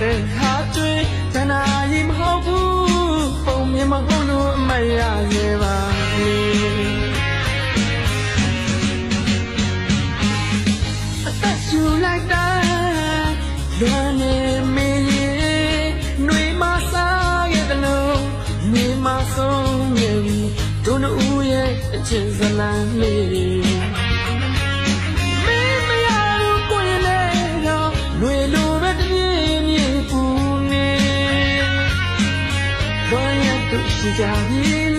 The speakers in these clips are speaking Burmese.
ပဲဟာတွေ့တနာရင်မဟုတ်ဘူးပုံမြင်မဟုတ်လို့အမရရဲ့ပါလေအသက်ရှူလိုက်တာလွမ်းနေမင်းရဲ့နှွေမစားရဲ့တလုံးနေမဆုံးရဲ့တို့နှူးရဲ့အချစ်ဇလန်းလေး တော့ရှိကြ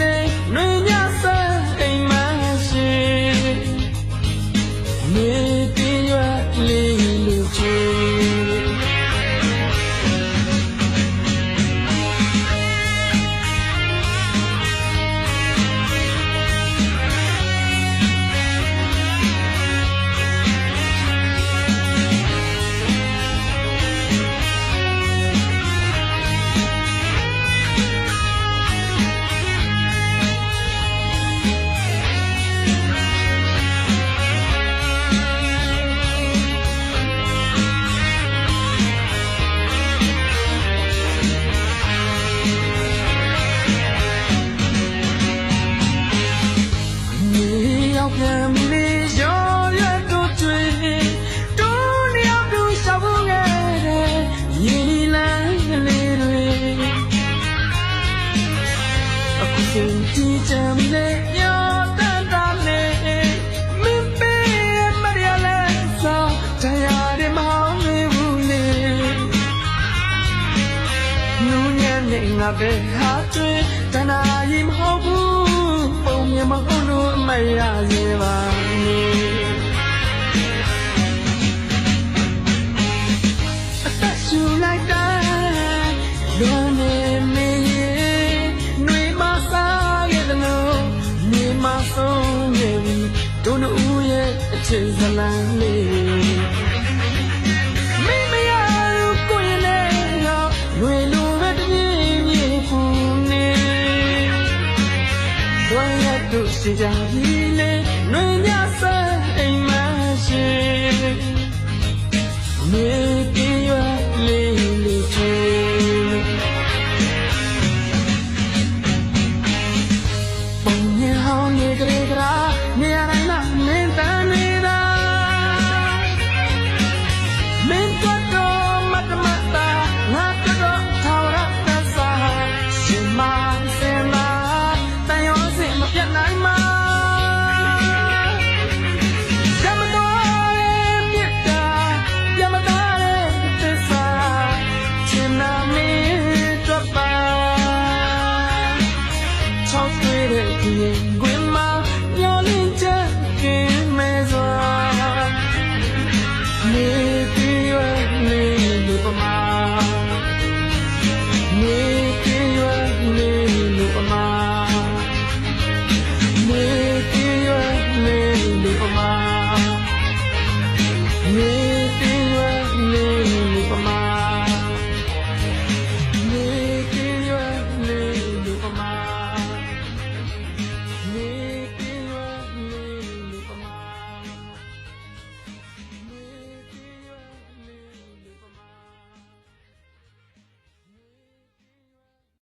င်းပေးမရလဲစောတရားတွေမဟောင်းနေဘူးလေနူးညံ့နေငါပဲဟာတွေ့တနာရင်မဟုတ်ဘူးပုံမြင်မဟုတ်လို့အမရစေပါ ရဲ့အချစ်ဇလန်းလေးမင်းမရဘူးကိုရင်လည်းတော့လွေလိုပဲတပြေးပြေးပူနေလွယ်ရတို့စီကြပြီလေနှွေညဆန်းအိမ်မရှိနေပြေး 年念